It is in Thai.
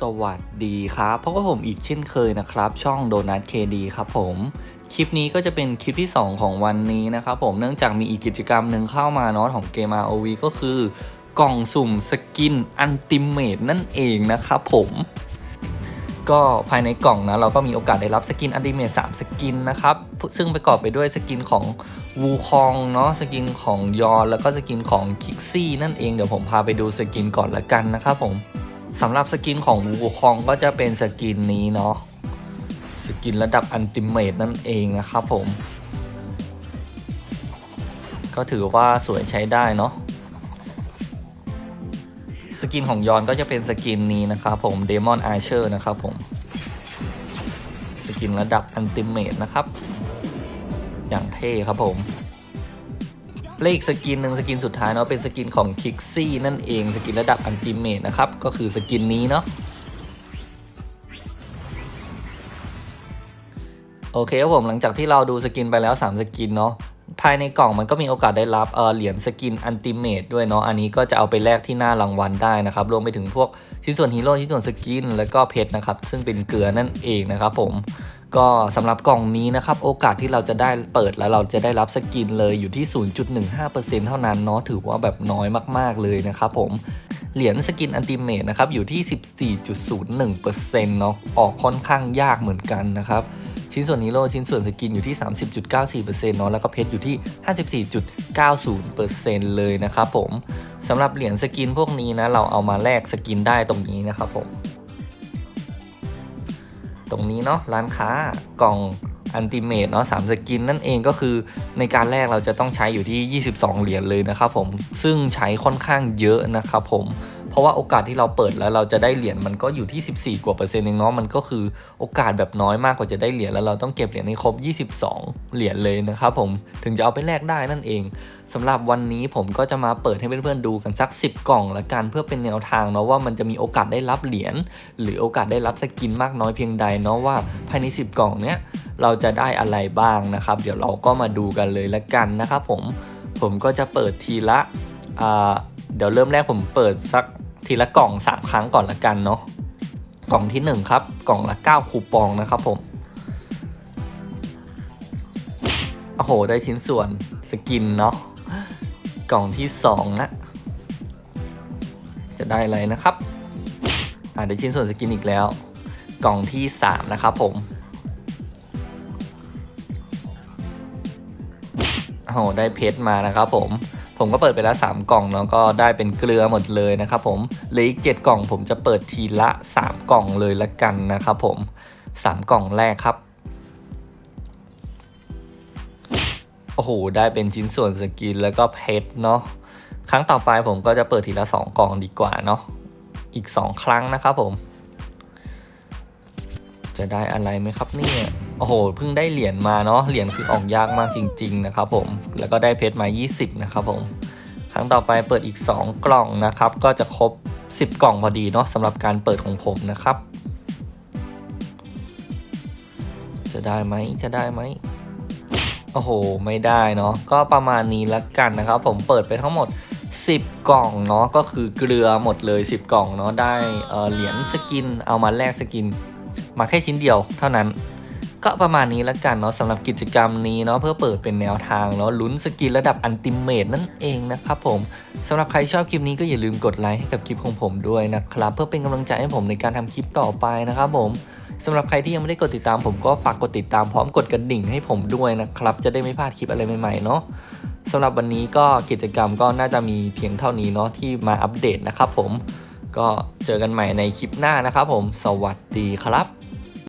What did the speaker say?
สวัสดีครับเพราะว่าผมอีกเช่นเคยนะครับ ช่องโดนัทเคดีครับผม คลิปนี้ก็จะเป็นคลิปที่ 2 ของวันนี้นะครับผมเนื่องจากมีอีกกิจกรรมหนึ่งเข้ามาเนาะของเกม ROV ก็คือกล่องสุ่มสกินอันติเมตนั่นเองนะครับผมก็ภายในกล่องนะเราก็มีโอกาสได้รับสกินอันติเมต3สกินนะครับ ซึ่งประกอบไปด้วยสกินของวูคองเนาะสกินของยอนแล้วก็สกินของคิกซี่นั่นเองเดี๋ยวผมพาไปดูสกินก่อนละกันนะครับผม สำหรับสกินของวูคองก็จะเป็นสกินนี้เนาะสกินระดับอันติเมตนั่นเองนะครับผม ก็ถือว่าสวยใช้ได้เนาะสกินของยอนก็จะเป็นสกินนี้นะครับผม Demon Archer นะครับผมสกินระดับอันติเมตนะครับ อย่างเท่ครับผม เลขสกินหนึ่งสกินสุดท้ายเนาะเป็นสกินของคิกซี่นั่นเองสกินระดับอันติเมตนะครับ ก็คือสกินนี้เนาะโอเคครับผมหลังจากที่เราดูสกินไปแล้ว 3 สกินเนาะภายในกล่องมันก็มีโอกาสได้รับเออเหรียญสกินอันติเมตด้วยเนาะอันนี้ก็จะเอาไปแลกที่หน้ารางวัลได้นะครับรวมไปถึงพวกชิ้นส่วนฮีโร่ชิ้นส่วนสกิน แล้วก็เพชรนะครับซึ่งเป็นเกลือนั่นเองนะครับผม ก็สำหรับกล่องนี้นะครับ โอกาสที่เราจะได้เปิดแล้วเราจะได้รับสกินเลยอยู่ที่ 0.15%เท่านั้นเนาะถือว่าแบบน้อยมากๆเลยนะครับผมเหรียญสกินอันติเมตนะครับอยู่ที่ 14.01%เนาะออกค่อนข้างยากเหมือนกันนะครับชิ้นส่วนฮีโรชิ้นส่วนสกินอยู่ที่ 30.94%เนาะแล้วก็เพชรอยู่ที่ 54.90%เลยนะครับผมสำหรับเหรียญสกินพวกนี้นะเราเอามาแลกสกินได้ตรงนี้นะครับผม ตรงนี้เนาะร้านค้ากล่องอันติเมตเนาะสามสกินนั่นเองก็คือในการแรกเราจะต้องใช้อยู่ที่ 22 เหรียญเลยนะครับผมซึ่งใช้ค่อนข้างเยอะนะครับผม เพราะว่าโอกาสที่เราเปิดแล้วเราจะได้เหรียญมันก็อยู่ที่ 14 กว่าเปอร์เซ็นต์เองเนาะมันก็คือโอกาสแบบน้อยมากกว่าจะได้เหรียญแล้วเราต้องเก็บเหรียญให้ครบ 22 เหรียญเลยนะครับผมถึงจะเอาไปแลกได้นั่นเองสำหรับวันนี้ผมก็จะมาเปิดให้เพื่อนๆดูกันสัก 10 กล่องละกันเพื่อเป็นแนวทางเนาะว่ามันจะมีโอกาสได้รับเหรียญหรือโอกาสได้รับสกินมากน้อยเพียงใดเนาะว่าภายใน 10 กล่องเนี้ยเราจะได้อะไรบ้างนะครับ เดี๋ยวเราก็มาดูกันเลยละกันนะครับผมผมก็จะเปิดทีละอ่าเดี๋ยวเริ่มแรกผมเปิดสัก ทีละกล่อง 3 ครั้งก่อนละกันเนาะกล่องที่ 1 ครับ กล่องละ 9 คูปองนะครับผมโอ้โห ได้ชิ้นส่วนสกินเนาะกล่องที่2นะจะได้อะไรนะครับอ่าได้ชิ้นส่วนสกินอีกแล้ว กล่องที่ 3 นะครับผมโอ้โหได้เพชรมานะครับผม ผมก็เปิดไปแล้ว 3 กล่องเนาะก็ได้เป็นเกลือหมดเลยนะครับผมเหลืออีก 7 กล่อง ผมจะเปิดทีละ 3 กล่องเลยละกันนะครับผม 3 กล่องแรกครับ โอ้โห ได้เป็นชิ้นส่วนสกินแล้วก็เพชรเนาะครั้งต่อไปผมก็จะเปิดทีละ 2 กล่องดีกว่าเนาะอีก 2 ครั้งนะครับผม จะได้อะไรไหมครับเนี่ย โอ้โหเพิ่งได้เหรียญมาเนาะเหรียญคือออกยากมากจริง ๆ นะครับผมแล้วก็ได้เพชรมา 20 นะครับผมครั้งต่อไปเปิดอีก 2 กล่องนะครับ ก็จะครบ 10 กล่องพอดีเนาะสำหรับการเปิดของผมนะครับ จะได้ไหมจะได้ไหมโอ้โห ไม่ได้เนาะก็ประมาณนี้ละกันนะครับ ผมเปิดไปทั้งหมด 10 กล่องเนาะก็คือเกลือหมดเลย 10 กล่องเนาะได้เเหรียญสกินเอามาแลกสกิน มาแค่ชิ้นเดียวเท่านั้น ก็ประมาณนี้ละกันเนาะสำหรับกิจกรรมนี้เนาะเพื่อเปิดเป็นแนวทางเนาะลุ้นสกินระดับอันติเมตนั่นเองนะครับผมสำหรับใครชอบคลิปนี้ก็อย่าลืมกดไลค์ให้กับคลิปของผมด้วยนะครับ เพื่อเป็นกำลังใจให้ผมในการทำคลิปต่อไปนะครับผมสำหรับใครที่ยังไม่ได้กดติดตามผมก็ฝากกดติดตามพร้อมกดกระดิ่งให้ผมด้วยนะครับ จะได้ไม่พลาดคลิปอะไรใหม่ๆเนาะสำหรับวันนี้ก็กิจกรรมก็น่าจะมีเพียงเท่านี้เนาะที่มาอัปเดตนะครับผมก็เจอกันใหม่ในคลิปหน้านะครับผม สวัสดีครับ